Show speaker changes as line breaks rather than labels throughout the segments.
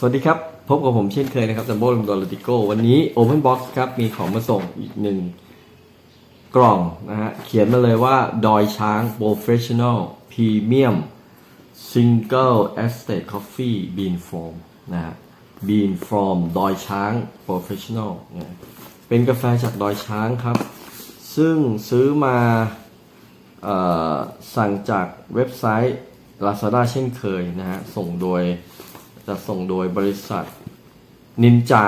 สวัสดีครับ พบกับผมเช่นเคยนะครับจัมโบ้ลุงดอลติโกวันนี้ Open Box ครับ มีของมาส่งอีกหนึ่งกล่องนะฮะ เขียนมาเลยว่า ดอยช้าง Professional Premium Single Estate Coffee Bean Foam นะฮะ Bean from ดอยช้าง Professional นะเป็นกาแฟจากดอยช้างครับ ซึ่งซื้อมาอสั่งจากเว็บไซต์ Lazada เช่นเคยนะฮะ ส่งโดย จะส่งโดยบริษัทนินจา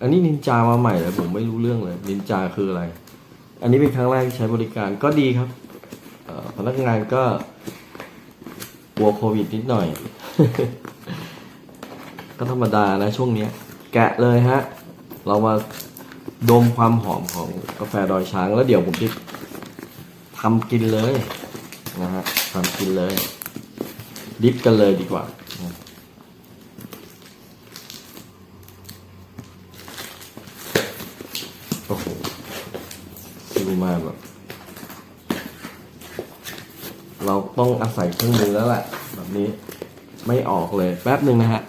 อันนี้นินจามาใหม่เลยผมไม่รู้เรื่องเลยนินจาคืออะไร อันนี้เป็นครั้งแรกที่ใช้บริการก็ดีครับพนักงานก็กลัวโควิดนิดหน่อย ก็ธรรมดานะช่วงนี้แกะเลยฮะ เรามาดมความหอมของกาแฟดอยช้างแล้วเดี๋ยวผมจะทำกินเลยนะฮะทำกินเลย ดิฟกันเลยดีกว่า โอ้โหซิลมาแบบ เราต้องอาศัยเครื่องมือแล้วแหละแบบนี้ไม่ออกเลยแป๊บหนึ่งนะฮะ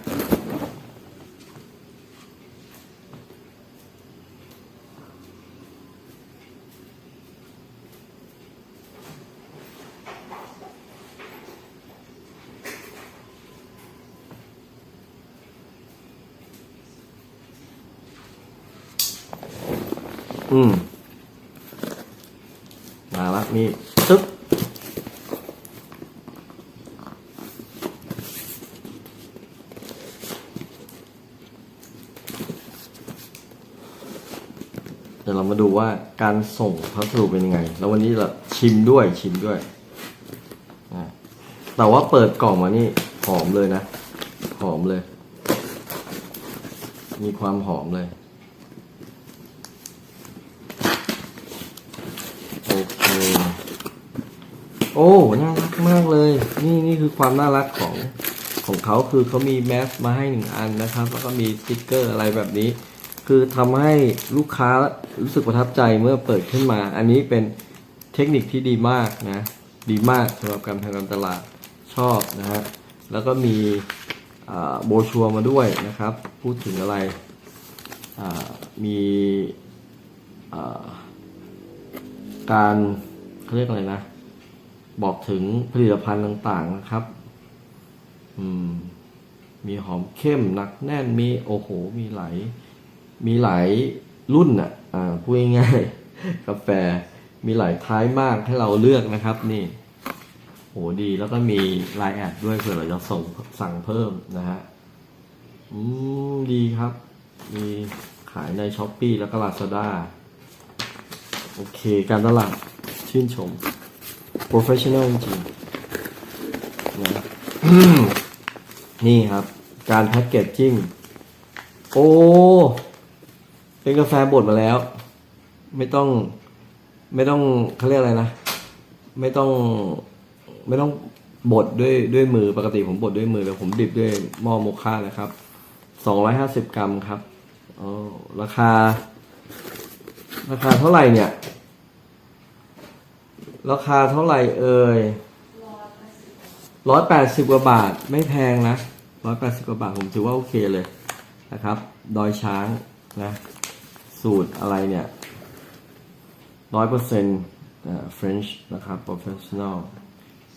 อืม มาละนี่ตึ๊บเดี๋ยวเรามาดูว่าการส่งพัสดุเป็นยังไง แล้ววันนี้เราชิมด้วยชิมด้วย แต่ว่าเปิดกล่องมานี่หอมเลยนะ หอมเลย มีความหอมเลย โอเค โอ้น่ารักมากเลย นี่นี่คือความน่ารักของของเขาคือเขามีแมสมาให้หนึ่งอันนะครับ แล้วก็มีสติกเกอร์อะไรแบบนี้ คือทำให้ลูกค้ารู้สึกประทับใจเมื่อเปิดขึ้นมา อันนี้เป็นเทคนิคที่ดีมากนะ ดีมากสำหรับการทำการตลาดชอบนะฮะแล้วก็มีโบชัวร์มาด้วยนะครับ พูดถึงอะไรมีการเขาเรียกอะไรนะ บอกถึงผลิตภัณฑ์ต่างๆนะครับ อืม มีหอมเข้มหนักแน่นมีโอ้โห มีหลายมีหลายรุ่นอะ อ่าพูดง่ายๆกาแฟมีหลายท้ายมากให้เราเลือกนะครับนี่โหดีแล้วก็มีไลน์แอดด้วยเผื่อเราจะส่งสั่งเพิ่มนะฮะ อืม ดีครับ มีขายในช้อปปีแล้วก็ลาซาด้าโอเค การตลาดชื่นชม professional จริงนะนี่ครับ การแพ็กเกจจิ้ง โอ้ เป็นกาแฟบดมาแล้ว ไม่ต้อง ไม่ต้องเขาเรียกอะไรนะ ไม่ต้อง ไม่ต้องบดด้วยด้วยมือปกติผมบดด้วยมือแต่ผมดิบด้วยหม้อโมค่านะครับสองร้อยห้าสิบกรัมครับอ๋อราคา ราคาเท่าไหร่เนี่ย ราคาเท่าไหร่เอ่ยร้อยแปดสิบกว่าบาทไม่แพงนะร้อยแปดสิบกว่าบาทผมถือว่าโอเคเลยนะครับ ดอยช้างนะ สูตรอะไรเนี่ยร้อยเปอร์เซ็นต์เฟรนช์นะครับ professional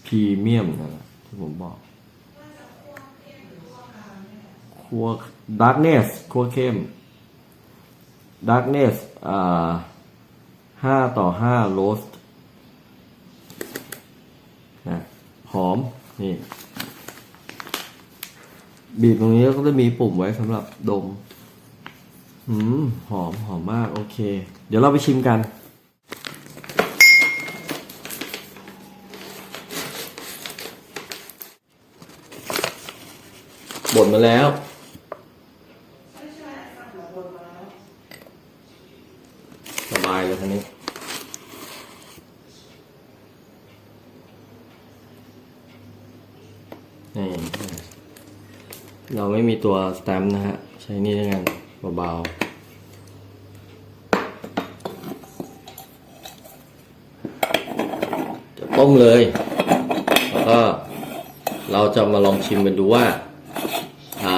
premium นั่นะที่ผมบอกครัว darkness ครัวเข้ม darkness อ่าห้าต่อห้า roast นะหอมนี่ บีบตรงนี้ก็จะมีปุ่มไว้สำหรับดมหืมหอมหอมมาก โอเค เดี๋ยวเราไปชิมกันบดมาแล้ว สบายเลยทีนี้นี่ เราไม่มีตัวสแตมป์นะฮะ ใช้นี่ด้วยกันเบาๆจะต้มเลย แล้วก็เราจะมาลองชิมกันดูว่าา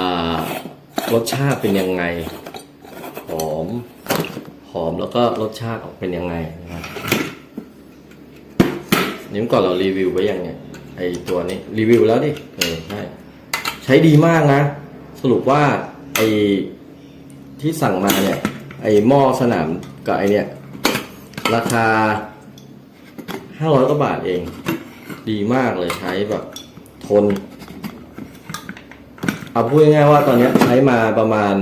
รสชาติเป็นยังไง หอม หอมแล้วก็รสชาติออกเป็นยังไงนะครับนี่มก่อนเรารีวิวไว้ยังเนี่ยไอตัวนี้รีวิวแล้วดิ เออใช่ ใช้ดีมากนะ สรุปว่าไอที่สั่งมาเนี่ย ไอหม้อสนามกับไอเนี่ย ราคาห้าร้อยกว่าบาทเอง ดีมากเลยใช้แบบทน เอาพูดง่ายๆว่าตอนนี้ใช้มาประมาณ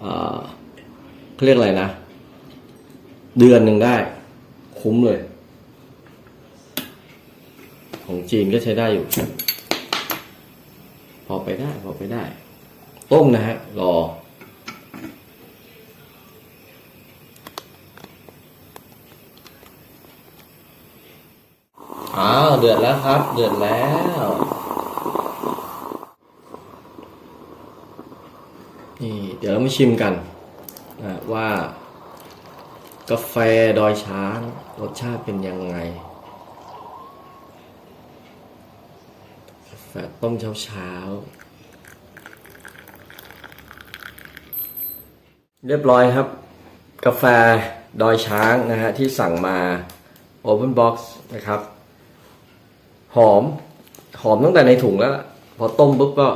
เอ่อเขาเรียกอะไรนะ เดือนหนึ่งได้ คุ้มเลย ของจีนก็ใช้ได้อยู่ พอไปได้พอไปได้ ต้มนะฮะรอ อ้าวเดือดแล้วครับ เดือดแล้วนี่เดี๋ยวเรามาชิมกันนะว่ากาแฟดอยช้างรสชาติเป็นยังไง กาแฟ ต้มเช้าเช้า เรียบร้อยครับ กาแฟดอยช้างนะฮะที่สั่งมา Open Box นะครับ หอม หอมตั้งแต่ในถุงแล้ว พอต้มปุ๊บก็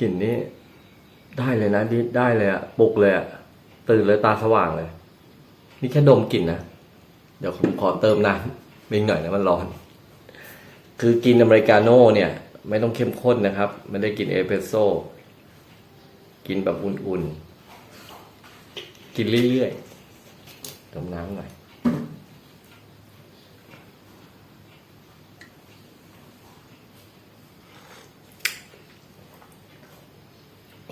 กลิ่นนี้ ได้เลยนะดิได้เลยอะปลุกเลยอะตื่นเลยตาสว่างเลย นี่แค่ดมกลิ่นนะ เดี๋ยวผมขอเติมน้ำนิดหน่อยนะมันร้อน คือกินอเมริกาโน่เนี่ย ไม่ต้องเข้มข้นนะครับ ไม่ได้กินเอสเปรสโซ่กินแบบอุ่นๆ กินเรื่อยๆติมน้ำหน่อย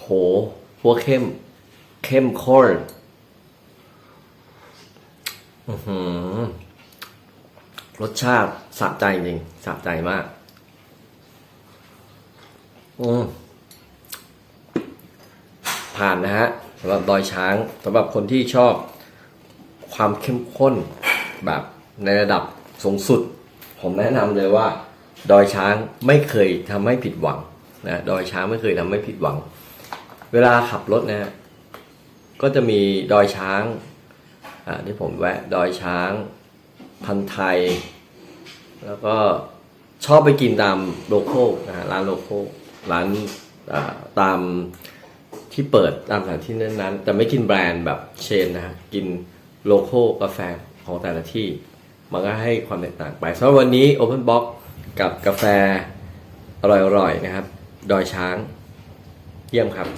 โหหัวเข้ม เข้มข้นอื้อหือ รสชาติสะใจจริงสะใจมากอืมผ่านนะฮะสำหรับดอยช้างสำหรับคนที่ชอบความเข้มข้นแบบในระดับสูงสุด ผมแนะนำเลยว่า ดอยช้างไม่เคยทำให้ผิดหวังนะดอยช้างไม่เคยทำให้ผิดหวัง เวลาขับรถนะฮะก็จะมีดอยช้างอ่าที่ผมแวะดอยช้าง พันไทย แล้วก็ชอบไปกินตามโลโก้นะฮะร้านโลโก้ร้านตามที่เปิดตามสถานที่นั้นๆ แต่ไม่กินแบรนด์แบบเชนนะฮะกินโลโก้กาแฟของแต่ละที่ มันก็ให้ความแตกต่างไปสำหรับวันนี้ Open Box กับกาแฟอร่อยๆนะครับ ดอยช้าง เยี่ยมครับ